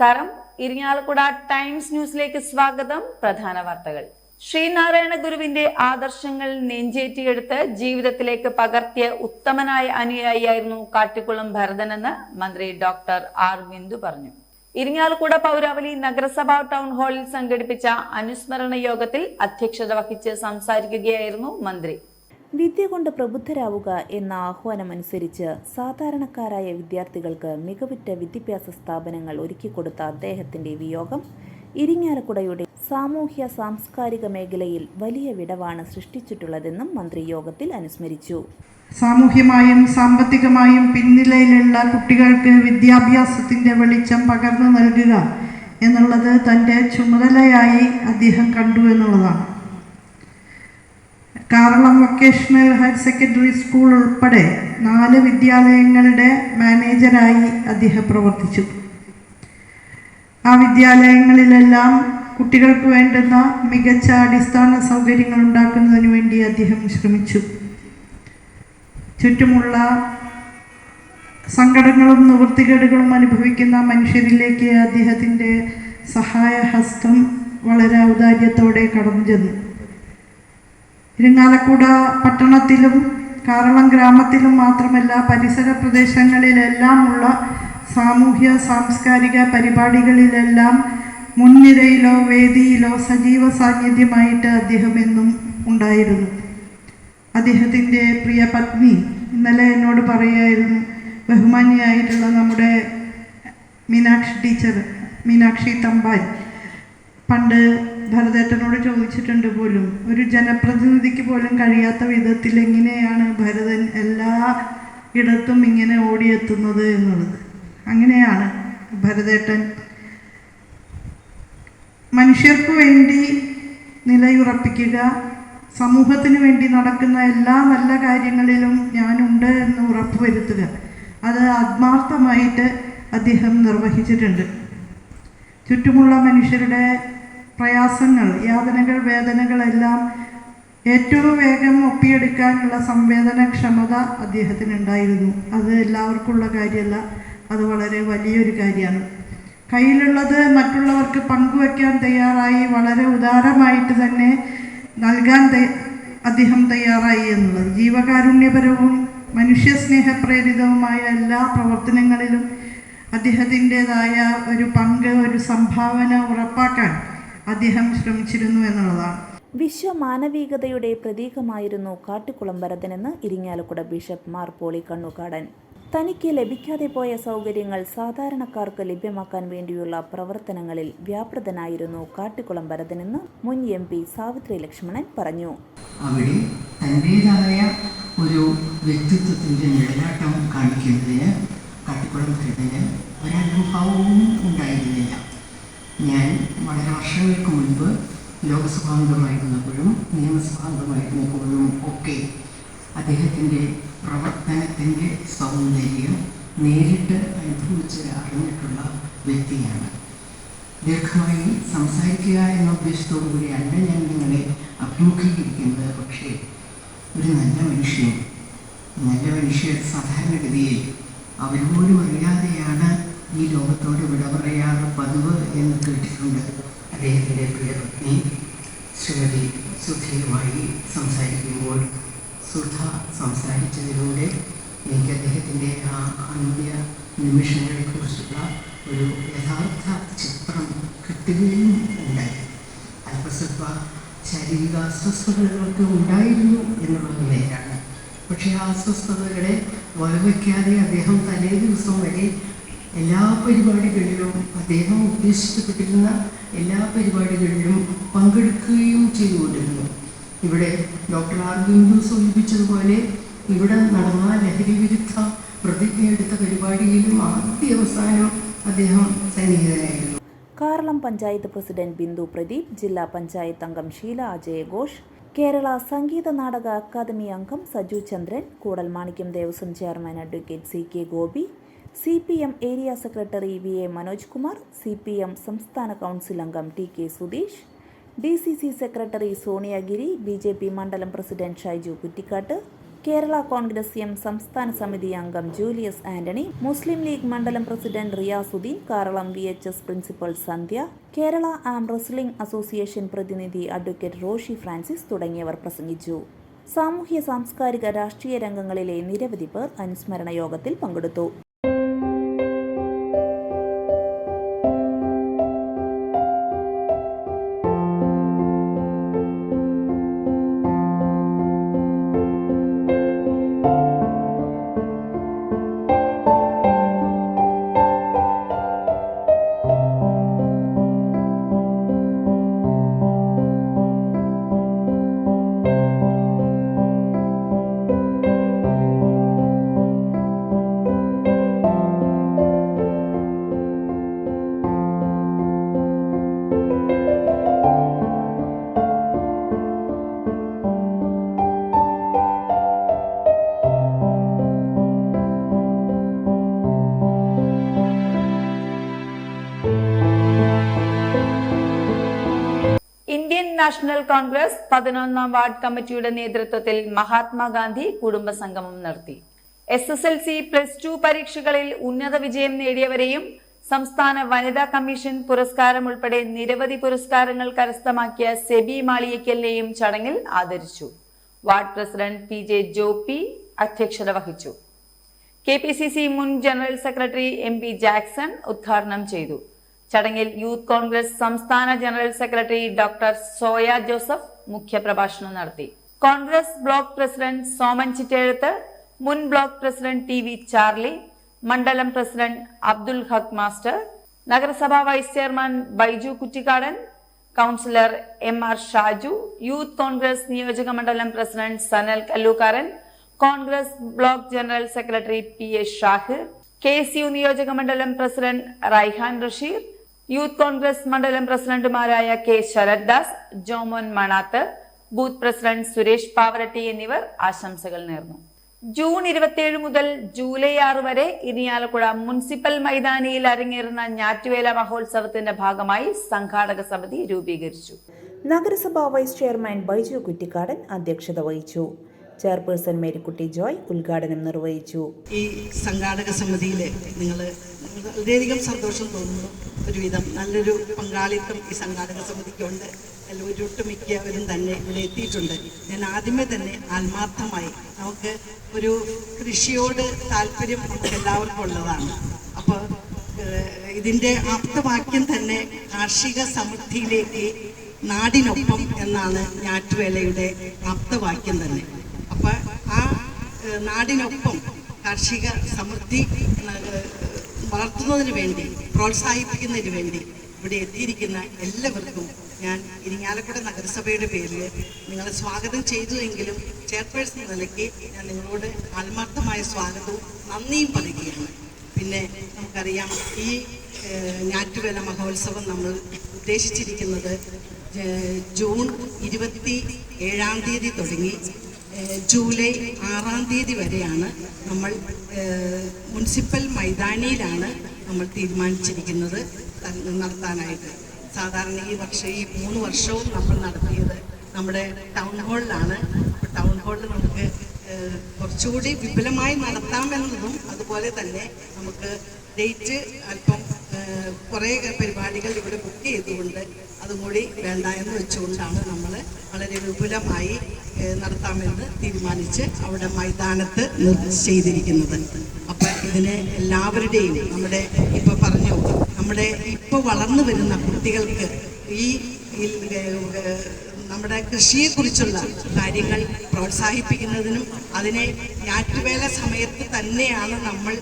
നമസ്കാരം. ഇരിങ്ങാലക്കുട ടൈംസ് ന്യൂസിലേക്ക് സ്വാഗതം. പ്രധാന വാർത്തകൾ. ശ്രീനാരായണ ഗുരുവിന്റെ ആദർശങ്ങൾ നെഞ്ചേറ്റിയെടുത്ത് ജീവിതത്തിലേക്ക് പകർത്തിയ ഉത്തമനായ അനുയായിയായിരുന്നു കാട്ടിക്കുളം ഭരതനെന്ന് മന്ത്രി ഡോക്ടർ ആർ ബിന്ദു പറഞ്ഞു. ഇരിങ്ങാലക്കുട പൗരാവലി നഗരസഭാ ടൗൺ ഹാളിൽ സംഘടിപ്പിച്ച അനുസ്മരണ യോഗത്തിൽ അധ്യക്ഷത വഹിച്ച് സംസാരിക്കുകയായിരുന്നു മന്ത്രി. വിദ്യ കൊണ്ട് പ്രബുദ്ധരാവുക എന്ന ആഹ്വാനമനുസരിച്ച് സാധാരണക്കാരായ വിദ്യാർത്ഥികൾക്ക് മികവുറ്റ വിദ്യാഭ്യാസ സ്ഥാപനങ്ങൾ ഒരുക്കിക്കൊടുത്ത അദ്ദേഹത്തിന്റെ വിയോഗം ഇരിങ്ങാലക്കുടയുടെ സാമൂഹ്യ സാംസ്കാരിക മേഖലയിൽ വലിയ വിടവാണ് സൃഷ്ടിച്ചിട്ടുള്ളതെന്നും മന്ത്രി യോഗത്തിൽ അനുസ്മരിച്ചു. സാമൂഹ്യമായും സാമ്പത്തികമായും പിന്നിലയിലുള്ള കുട്ടികൾക്ക് വിദ്യാഭ്യാസത്തിന്റെ വെളിച്ചം പകർന്നു നൽകുക എന്നുള്ളത് തന്റെ ചുമതലയായി അദ്ദേഹം കണ്ടു എന്നുള്ളതാണ്. Karalam vocational higher secondary school ഉൾപ്പെടെ നാല് വിദ്യാലയങ്ങളുടെ മാനേജരായി അദ്ദേഹം പ്രവർത്തിച്ചു. ആ വിദ്യാലയങ്ങളിലെല്ലാം കുട്ടികൾക്ക് വേണ്ടുന്ന മികച്ച അടിസ്ഥാന സൗകര്യങ്ങൾ ഉണ്ടാക്കുന്നതിന് വേണ്ടി അദ്ദേഹം ശ്രമിച്ചു. ചുറ്റുമുള്ള സങ്കടങ്ങളും നിവൃത്തികേടുകളും അനുഭവിക്കുന്ന മനുഷ്യരിലേക്ക് അദ്ദേഹത്തിന്റെ സഹായഹസ്തം വളരെ ഔദാര്യത്തോടെ കടന്നു ചെന്നു. ഇരിങ്ങാലക്കുട പട്ടണത്തിലും കാറളം ഗ്രാമത്തിലും മാത്രമല്ല പരിസര പ്രദേശങ്ങളിലെല്ലാമുള്ള സാമൂഹ്യ സാംസ്കാരിക പരിപാടികളിലെല്ലാം മുൻനിരയിലോ വേദിയിലോ സജീവ സാന്നിധ്യമായിട്ട് അദ്ദേഹം എന്നും ഉണ്ടായിരുന്നു. അദ്ദേഹത്തിന്റെ പ്രിയ പത്നി ഇന്നലെ എന്നോട് പറയുമായിരുന്നു ബഹുമാനിയായിട്ടുള്ള നമ്മുടെ മീനാക്ഷി ടീച്ചർ മീനാക്ഷി തമ്പാൻ. പണ്ട് ഭരതേട്ടനോട് ചോദിച്ചിട്ടുണ്ട് പോലും. ഒരു ജനപ്രതിനിധിക്ക് പോലും കഴിയാത്ത വിധത്തിൽ എങ്ങനെയാണ് ഭരതൻ എല്ലാ ഇടത്തും ഇങ്ങനെ ഓടിയെത്തുന്നത് എന്നുള്ളത്. അങ്ങനെയാണ് ഭരതേട്ടൻ മനുഷ്യർക്ക് വേണ്ടി നിലയുറപ്പിക്കുക സമൂഹത്തിന് വേണ്ടി നടക്കുന്ന എല്ലാ നല്ല കാര്യങ്ങളിലും ഞാനുണ്ട് എന്ന് ഉറപ്പുവരുത്തുക. അത് ആത്മാർത്ഥമായിട്ട് അദ്ദേഹം നിർവഹിച്ചിട്ടുണ്ട്. ചുറ്റുമുള്ള മനുഷ്യരുടെ പ്രയാസങ്ങൾ യാതനകൾ വേദനകളെല്ലാം ഏറ്റവും വേഗം ഒപ്പിയെടുക്കാനുള്ള സംവേദനക്ഷമത അദ്ദേഹത്തിനുണ്ടായിരുന്നു. അത് എല്ലാവർക്കുമുള്ള കാര്യമല്ല അത് വളരെ വലിയൊരു കാര്യമാണ്. കയ്യിലുള്ളത് മറ്റുള്ളവർക്ക് പങ്കുവെക്കാൻ തയ്യാറായി വളരെ ഉദാരമായിട്ട് തന്നെ നൽകാൻ അദ്ദേഹം തയ്യാറായി എന്നുള്ളത്. ജീവകാരുണ്യപരവും മനുഷ്യസ്നേഹപ്രേരിതവുമായ എല്ലാ പ്രവർത്തനങ്ങളിലും അദ്ദേഹത്തിന്റെതായ ഒരു പങ്ക് ഒരു സംഭാവന ഉറപ്പാക്കാൻ അദ്ദേഹം ശ്രമിച്ചിരുന്നു എന്നുള്ളതാണ്. വിശ്വമാനവികതയുടെ പ്രതീകമായിരുന്നു കാട്ടിക്കുളം ഭരതനെന്ന് ഇരിങ്ങാലക്കുട ബിഷപ്പ് മാർ പോളി കണ്ണുകാടൻ. തനിക്ക് ലഭിക്കാതെ പോയ സൗകര്യങ്ങൾ സാധാരണക്കാർക്ക് ലഭ്യമാക്കാൻ വേണ്ടിയുള്ള പ്രവർത്തനങ്ങളിൽ വ്യാപൃതനായിരുന്നു കാട്ടിക്കുളം ഭരതനെന്ന് മുൻ എം പി സാവിത്രി ലക്ഷ്മണൻ പറഞ്ഞു. അവിടെ തന്റെതായ ഒരു വ്യക്തിത്വത്തിന്റെ നിഴലാട്ടം കാണിക്കുന്നതിന് കാട്ടിക്കുളം ഭരതന് ഒരനുഭവവും ഉണ്ടായിരുന്നില്ല. ഞാൻ വളരെ വർഷങ്ങൾക്ക് മുൻപ് ലോകസഭാംഗമായിരുന്നപ്പോഴും നിയമസഭാംഗമായിരുന്നപ്പോഴും ഒക്കെ അദ്ദേഹത്തിന്റെ പ്രവർത്തനത്തിന്റെ സൗന്ദര്യം നേരിട്ട് അനുഭവിച്ച് അറിഞ്ഞിട്ടുള്ള വ്യക്തിയാണ്. ദീർഘമായി സംസാരിക്കുക എന്ന ഉദ്ദേശത്തോടു കൂടിയല്ല ഞാൻ നിങ്ങളെ അഭിമുഖീകരിക്കുന്നത്. പക്ഷേ ഒരു നല്ല മനുഷ്യൻ നല്ല മനുഷ്യർ സാധാരണഗതിയിൽ അവരോടും അറിയാതെയാണ് ഈ ലോകത്തോട് വിട പറയാറ് പതിവ് എന്ന് കേട്ടിട്ടുണ്ട്. അദ്ദേഹത്തിന്റെ പ്രിയപത്നി ശ്രീമതി സുധയുമായി സംസാരിക്കുമ്പോൾ സുധ സംസാരിച്ചതിലൂടെ എനിക്ക് അദ്ദേഹത്തിന്റെ ആ അന്ത്യ നിമിഷങ്ങളെക്കുറിച്ചുള്ള ഒരു യഥാർത്ഥ ചിത്രം കിട്ടുകയും ഉണ്ടായി. അല്പസ്വല്പ ശാരീരിക അസ്വസ്ഥതകളൊക്കെ ഉണ്ടായിരുന്നു എന്നുള്ളത് നേരാണ്. പക്ഷേ ആ അസ്വസ്ഥതകളെ വകവയ്ക്കാതെ അദ്ദേഹം തലേ ദിവസം വരെ എല്ലാ പരിപാടികളിലും അദ്ദേഹം ഉദ്ദേശിക്കപ്പെട്ടിരുന്ന എല്ലാ പരിപാടികളിലും പങ്കെടുക്കുകയും ചെയ്തുകൊണ്ടിരുന്നു. ഇവിടെ ഡോക്ടർ ആർ ബിന്ദു സൂചിപ്പിച്ചതുപോലെ ഇവിടെ നടന്ന ലഹരി വിരുദ്ധ പ്രതിജ്ഞയെടുത്ത പരിപാടിയിലും ആദ്യ അവസാനം അദ്ദേഹം സന്നിഹിതനായിരുന്നു. കാരളം പഞ്ചായത്ത് പ്രസിഡന്റ് ബിന്ദു പ്രദീപ് ജില്ലാ പഞ്ചായത്ത് അംഗം ഷീല അജയഘോഷ് കേരള സംഗീത നാടക അക്കാദമി അംഗം Saju Chandran Koodal Manikyam Devaswom chairman advocate C K Gopi C P M area secretary V A Manoj Kumar C P M സംസ്ഥാന കൗൺസിൽ അംഗം T K Sudheesh D C C secretary Soniyagiri B J P മണ്ഡലം president Shaiju Kuttikkattu Kerala Congress M സംസ്ഥാന സമിതി അംഗം Julius Antony Muslim League മണ്ഡലം president Riyasudheen Karalam V H S principal Sandhya Kerala arm wrestling association പ്രതിനിധി advocate Roshy Francis തുടങ്ങിയവർ പ്രസംഗിച്ചു. സാമൂഹ്യ സാംസ്കാരിക രാഷ്ട്രീയ രംഗങ്ങളിലെ നിരവധി പേർ അനുസ്മരണ യോഗത്തിൽ പങ്കെടുത്തു. നാഷണൽ കോൺഗ്രസ് പതിനൊന്നാം വാർഡ് കമ്മിറ്റിയുടെ നേതൃത്വത്തിൽ മഹാത്മാഗാന്ധി കുടുംബസംഗമം നടത്തി. S S L C plus two പരീക്ഷകളിൽ ഉന്നത വിജയം നേടിയവരെയും സംസ്ഥാന വനിതാ കമ്മീഷൻ പുരസ്കാരം ഉൾപ്പെടെ നിരവധി പുരസ്കാരങ്ങൾ കരസ്ഥമാക്കിയ സെബി മാളിയക്കലിനെയും ചടങ്ങിൽ ആദരിച്ചു. Ward president P J Jopi അധ്യക്ഷത വഹിച്ചു. കെ പി സി സി മുൻ general secretary M P Jackson ഉദ്ഘാടനം ചെയ്തു. ചടങ്ങിൽ യൂത്ത് കോൺഗ്രസ് സംസ്ഥാന general secretary doctor Soya Joseph മുഖ്യപ്രഭാഷണം നടത്തി. കോൺഗ്രസ് ബ്ലോക്ക് പ്രസിഡന്റ് സോമൻ ചിറ്റേഴത്ത് മുൻ block president T V Charlie മണ്ഡലം പ്രസിഡന്റ് അബ്ദുൽ ഹക് മാസ്റ്റർ നഗരസഭാ vice chairman Baiju Kuttikkadan councillor M R Shaju youth Congress നിയോജക മണ്ഡലം president Sanal Kallookkaran Congress block general secretary P A Shahir K S U നിയോജക മണ്ഡലം president Raihan Rasheer youth Congress മണ്ഡലം പ്രസിഡന്റുമാരായ K Sarathdas Jomon Manath booth president Suresh Pavaratty എന്നിവർ ആശംസകൾ നേർന്നു. June ഇരുപത്തിയേഴ് മുതൽ ജൂലൈ ആറ് വരെ ഇരിയാലക്കുട മുനിസിപ്പൽ മൈതാനിയിൽ അരങ്ങേറുന്ന ഞാറ്റുവേല മഹോത്സവത്തിന്റെ ഭാഗമായി സംഘാടക സമിതി രൂപീകരിച്ചു. നഗരസഭാ വൈസ് ചെയർമാൻ ബൈജു കുറ്റിക്കാടൻ അധ്യക്ഷത വഹിച്ചു. ചെയർപേഴ്സൺ മേരിക്കുട്ടി ജോയ് ഉദ്ഘാടനം നിർവഹിച്ചു. ഈ സംഘാടക സമിതിയിലെ നിങ്ങൾ വളരെയധികം സന്തോഷം തോന്നുന്നു. ഒരുവിധം നല്ലൊരു പങ്കാളിത്തം ഈ സംഘാടക സമിതിക്കുണ്ട്. എല്ലാവരും ഒട്ടുമിക്കവരും തന്നെ ഇവിടെ എത്തിയിട്ടുണ്ട്. ഞാൻ ആദ്യമേ തന്നെ ആത്മാർത്ഥമായി നമുക്ക് ഒരു കൃഷിയോട് താല്പര്യം നമുക്ക് എല്ലാവർക്കും ഉള്ളതാണ്. അപ്പോൾ ഇതിന്റെ ആപ്തവാക്യം തന്നെ കാർഷിക സമൃദ്ധിയിലേക്ക് നാടിനൊപ്പം എന്നാണ് ഞാറ്റുവേലയുടെ ആപ്തവാക്യം തന്നെ. അപ്പൊ ആ നാടിനൊപ്പം കാർഷിക സമൃദ്ധി വളർത്തുന്നതിന് വേണ്ടി പ്രോത്സാഹിപ്പിക്കുന്നതിന് വേണ്ടി ഇവിടെ എത്തിയിരിക്കുന്ന എല്ലാവർക്കും ഞാൻ ഇരിങ്ങാലക്കുട നഗരസഭയുടെ പേരിൽ നിങ്ങളെ സ്വാഗതം ചെയ്തു എങ്കിലും ചെയർപേഴ്സൺ നിലയ്ക്ക് ഞാൻ നിങ്ങളോട് ആത്മാർത്ഥമായ സ്വാഗതവും നന്ദിയും പറയുകയാണ്. പിന്നെ നമുക്കറിയാം ഈ ഞാറ്റുവേല മഹോത്സവം നമ്മൾ ഉദ്ദേശിച്ചിരിക്കുന്നത് ജൂൺ ഇരുപത്തി ഏഴാം തീയതി തുടങ്ങി ജൂലൈ ആറാം തീയതി വരെയാണ് നമ്മൾ മുനിസിപ്പൽ മൈതാനിയിലാണ് നമ്മൾ തീരുമാനിച്ചിരിക്കുന്നത് നടത്താനായിട്ട്. സാധാരണ ഈ വർഷം ഈ മൂന്ന് വർഷവും നമ്മൾ നടത്തിയത് നമ്മുടെ ടൗൺ ഹാളിലാണ്. ടൗൺ ഹാളിൽ നമുക്ക് കുറച്ചുകൂടി വിപുലമായി നടത്താമെന്നതും അതുപോലെ തന്നെ നമുക്ക് ഡേറ്റ് അല്പം കുറേ പരിപാടികൾ ഇവിടെ ബുക്ക് ചെയ്തുകൊണ്ട് അതും കൂടി വേണ്ട എന്ന് വെച്ചുകൊണ്ടാണ് നമ്മൾ വളരെ വിപുലമായി നടത്താമെന്ന് തീരുമാനിച്ച് അവിടെ മൈതാനത്ത് ചെയ്തിരിക്കുന്നത്. അപ്പം ഇതിന് എല്ലാവരുടെയും നമ്മുടെ ഇപ്പോൾ പറഞ്ഞു നമ്മുടെ ഇപ്പോൾ വളർന്നു വരുന്ന കുട്ടികൾക്ക് ഈ നമ്മുടെ കൃഷിയെക്കുറിച്ചുള്ള കാര്യങ്ങൾ പ്രോത്സാഹിപ്പിക്കുന്നതിനും അതിനെ ഞാറ്റുവേല സമയത്ത് തന്നെയാണ് നമ്മൾ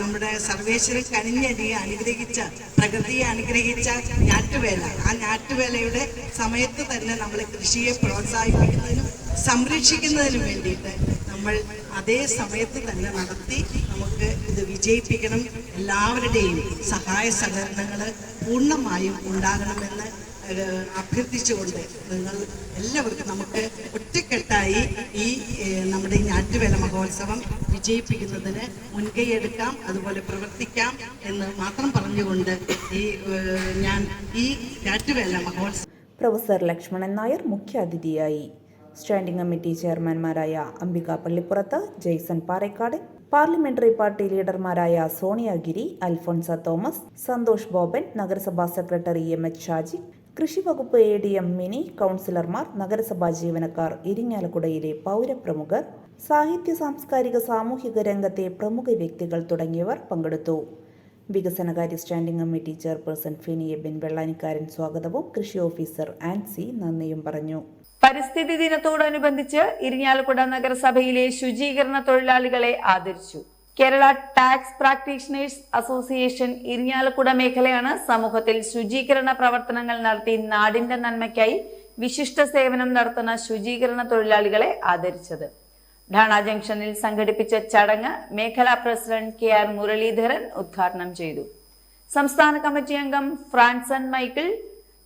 നമ്മുടെ സർവേശ്വരൻ കനിഞ്ഞടി അനുഗ്രഹിച്ച പ്രകൃതിയെ അനുഗ്രഹിച്ച ഞാറ്റുവേല. ആ ഞാറ്റുവേലയുടെ സമയത്ത് തന്നെ നമ്മൾ കൃഷിയെ പ്രോത്സാഹിപ്പിക്കുന്നതിനും സംരക്ഷിക്കുന്നതിനും വേണ്ടിയിട്ട് നമ്മൾ അതേ സമയത്ത് തന്നെ നടത്തി നമുക്ക് ഇത് വിജയിപ്പിക്കണം. എല്ലാവരുടെയും സഹായ സഹകരണങ്ങൾ പൂർണമായും ഉണ്ടാകണമെന്ന് അഭ്യർത്ഥിച്ചുകൊണ്ട് നിങ്ങൾ എല്ലാവർക്കും നമുക്ക് ഒറ്റക്കെട്ടായി ഈ നമ്മുടെ ഈ ഞാറ്റുവേല മഹോത്സവം വിജയിപ്പിക്കുന്നതിന് മുൻകൈയെടുക്കാം അതുപോലെ പ്രവർത്തിക്കാം എന്ന് മാത്രം പറഞ്ഞുകൊണ്ട് ഈ ഞാൻ ഈ ഞാറ്റുവേല മഹോത്സവം പ്രൊഫസർ ലക്ഷ്മണൻ നായർ മുഖ്യാതിഥിയായി. സ്റ്റാൻഡിംഗ് കമ്മിറ്റി ചെയർമാൻമാരായ അംബിക പള്ളിപ്പുറത്ത് ജെയ്സൺ പാറേക്കാട് പാർലമെന്ററി പാർട്ടി ലീഡർമാരായ സോണിയ ഗിരി അൽഫോൺസ തോമസ് സന്തോഷ് ബോബൻ നഗരസഭാ സെക്രട്ടറി എം എച്ച് ഷാജി കൃഷിവകുപ്പ് എ ഡി എം മിനി കൗൺസിലർമാർ നഗരസഭാ ജീവനക്കാർ ഇരിങ്ങാലക്കുടയിലെ പൗരപ്രമുഖർ സാഹിത്യ സാംസ്കാരിക സാമൂഹിക രംഗത്തെ പ്രമുഖ വ്യക്തികൾ തുടങ്ങിയവർ പങ്കെടുത്തു. വികസനകാര്യ standing committee chairperson Finiya Bin Vellanikkaran സ്വാഗതവും കൃഷി ഓഫീസർ ആൻസി നന്ദിയും പറഞ്ഞു. പരിസ്ഥിതി ദിനത്തോടനുബന്ധിച്ച് ഇരിങ്ങാലക്കുട നഗരസഭയിലെ ശുചീകരണ തൊഴിലാളികളെ ആദരിച്ചു. Kerala tax practitioners association Irinjalakuda മേഖലയാണ് സമൂഹത്തിൽ ശുചീകരണ പ്രവർത്തനങ്ങൾ നടത്തി നാടിന്റെ നന്മയ്ക്കായി വിശിഷ്ട സേവനം നടത്തുന്ന ശുചീകരണ തൊഴിലാളികളെ ആദരിച്ചത്. ഡാണ ജംഗ്ഷനിൽ സംഘടിപ്പിച്ച ചടങ്ങ് മേഖലാ പ്രസിഡന്റ് കെ ആർ മുരളീധരൻ ഉദ്ഘാടനം ചെയ്തു. സംസ്ഥാന കമ്മിറ്റി അംഗം ഫ്രാൻസൺ മൈക്കിൾ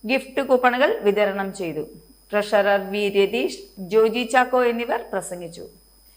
ഗിഫ്റ്റ് കൂപ്പണുകൾ വിതരണം ചെയ്തു. ട്രഷറർ വി രതീഷ് ജോജി ചാക്കോ എന്നിവർ പ്രസംഗിച്ചു.